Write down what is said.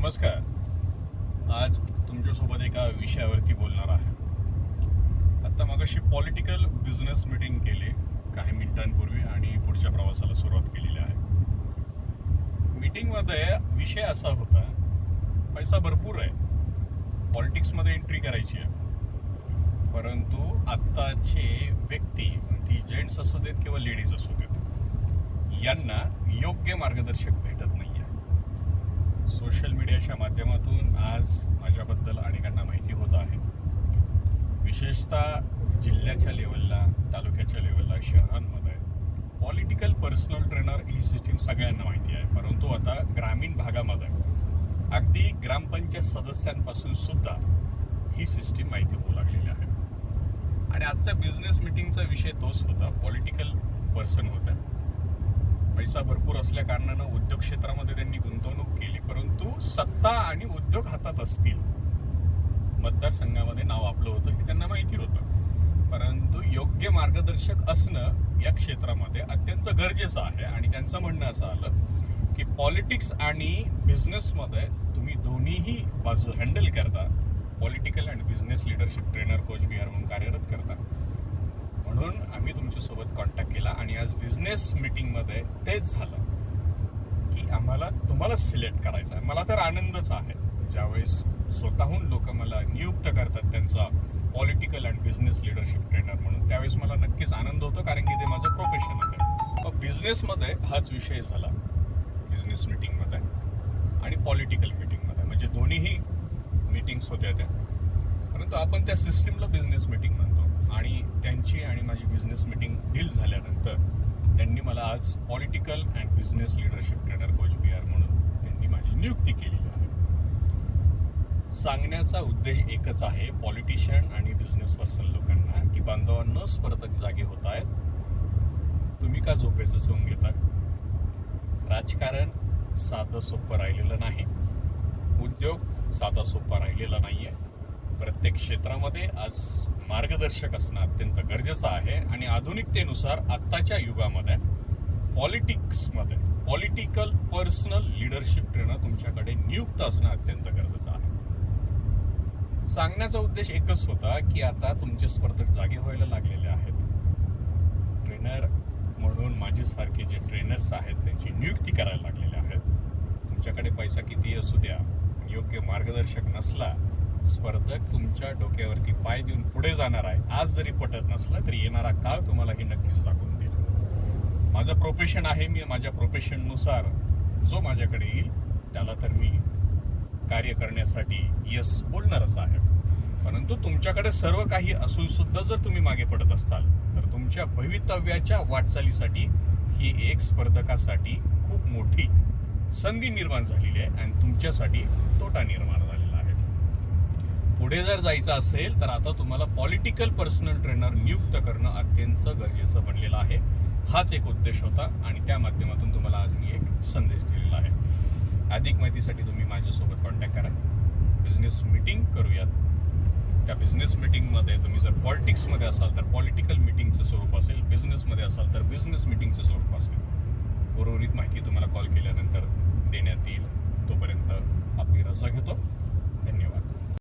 नमस्कार. आज तुमच्यासोबत एका विषयावरती बोलणार आहे. आता मगाशी पॉलिटिकल बिझनेस मीटिंग केली काही मिनिटांपूर्वी आणि पुढच्या प्रवासाला सुरुवात केलेली आहे. मीटिंगमध्ये विषय असा होता पैसा भरपूर आहे. पॉलिटिक्समध्ये एंट्री करायची आहे. परंतु आत्ताचे व्यक्ती म्हणजे ती जेंट्स असू देत किंवा लेडीज असू देत यांना योग्य मार्गदर्शक सोशल मीडियाच्या माध्यमातून आज माझ्याबद्दल अनेकांना माहिती होत आहे. विशेषतः जिल्ह्याच्या लेवलला तालुक्याच्या लेवलला शहरांमध्ये पॉलिटिकल पर्सनल ट्रेनर ही सिस्टीम सगळ्यांना माहिती आहे. परंतु आता ग्रामीण भागामध्ये अगदी ग्रामपंचायत सदस्यांपासून सुद्धा ही सिस्टीम माहिती होऊ लागलेली आहे. आणि आजच्या बिझनेस मिटिंगचा विषय तोच होता. पॉलिटिकल पर्सन होता पैसा भरपूर असल्या कारणानं उद्योग क्षेत्रामध्ये त्यांनी गुंतवणूक केली. परंतु सत्ता आणि उद्योग हातात असतील. मतदारसंघामध्ये नाव आपलं होतं हे त्यांना माहिती होतं. परंतु योग्य मार्गदर्शक असणं या क्षेत्रामध्ये अत्यंत गरजेचं आहे आणि त्यांचं म्हणणं असं आलं की पॉलिटिक्स आणि बिझनेसमध्ये तुम्ही दोन्हीही बाजू हँडल करता. Political and business leadership trainer coach Bihar म्हणून कार्यरत करता. म्हणून आम्ही तुमच्यासोबत कॉन्टॅक्ट केला आणि आज बिझनेस मीटिंगमध्ये तेच झालं. आम्हाला तुम्हाला सिलेक्ट करायचं आहे. मला तर आनंदच आहे. ज्यावेळेस स्वतःहून लोक मला नियुक्त करतात त्यांचा political and business leadership trainer म्हणून त्यावेळेस मला नक्कीच आनंद होतो कारण की ते माझं प्रोफेशन आहे मग बिझनेसमध्ये हाच विषय झाला. बिझनेस मीटिंगमध्ये आणि पॉलिटिकल मीटिंगमध्ये म्हणजे दोन्हीही मीटिंग्स होत्या त्या. परंतु आपण त्या सिस्टीमला बिझनेस मीटिंग म्हणतो. आणि त्यांची आणि माझी बिझनेस मीटिंग डील झाल्यानंतर त्यांनी मला आज political and business leadership trainer coach are म्हणून त्यांनी माझी नियुक्ती केलेली आहे. सांगण्याचा उद्देश एकच आहे पॉलिटिशियन आणि बिझनेस पर्सन लोकांना की बांधवांनो स्पर्धक जागे होत आहेत. तुम्ही का झोपेचं सोंग घेता राजकारण साधं सोपं राहिलेलं नाही. उद्योग साधा सोपा राहिलेला नाही आहे प्रत्येक क्षेत्रामध्ये आज मार्गदर्शक असणं अत्यंत गरजेचं आहे. आणि आधुनिकतेनुसार आत्ताच्या युगामध्ये पॉलिटिक्समध्ये पॉलिटिकल पर्सनल लिडरशिप ट्रेनर तुमच्याकडे नियुक्त असणं अत्यंत गरजेचं आहे. सांगण्याचा उद्देश एकच होता की आता तुमचे स्पर्धक जागे व्हायला लागलेले आहेत. ट्रेनर म्हणून माझ्यासारखे जे ट्रेनर्स आहेत त्यांची नियुक्ती करायला लागलेले आहेत. तुमच्याकडे पैसा किती असू द्या योग्य मार्गदर्शक नसला स्पर्धक तुमच्या डोक्यावरती पाय देऊन पुढे जाणार आहे. आज जरी पटत नसला तरी येणारा काळ तुम्हाला हे नक्कीच दाखवून देईल. माझं प्रोफेशन आहे मी माझ्या प्रोफेशननुसार जो माझ्याकडे येईल त्याला तर मी कार्य करण्यासाठी यस बोलणारच आहे. परंतु तुमच्याकडे सर्व काही असून सुद्धा जर तुम्ही मागे पडत असाल तर तुमच्या भवितव्याच्या वाटचालीसाठी ही एक स्पर्धकासाठी खूप मोठी संधी निर्माण झालेली आहे आणि तुमच्यासाठी तोटा निर्माण झाला आहे. पुढे जर जायचं असेल तर आता तुम्हाला पॉलिटिकल पर्सनल ट्रेनर नियुक्त करणं अत्यंत गरजेचं बनलेलं आहे. हाच एक उद्देश होता आणि त्या माध्यमातून तुम्हाला आज मी एक संदेश दिलेला आहे. अधिक माहितीसाठी तुम्ही माझ्यासोबत कॉन्टॅक्ट करा. बिझनेस मीटिंग करूयात. त्या बिझनेस मीटिंगमध्ये तुम्ही जर पॉलिटिक्समध्ये असाल तर पॉलिटिकल मीटिंगचं स्वरूप असेल. बिझनेसमध्ये असाल तर बिझनेस मीटिंगचं स्वरूप असेल. उर्वरित माहिती तुम्हाला कॉल केल्यानंतर देण्यात येईल. तोपर्यंत आपली रजा घेतो.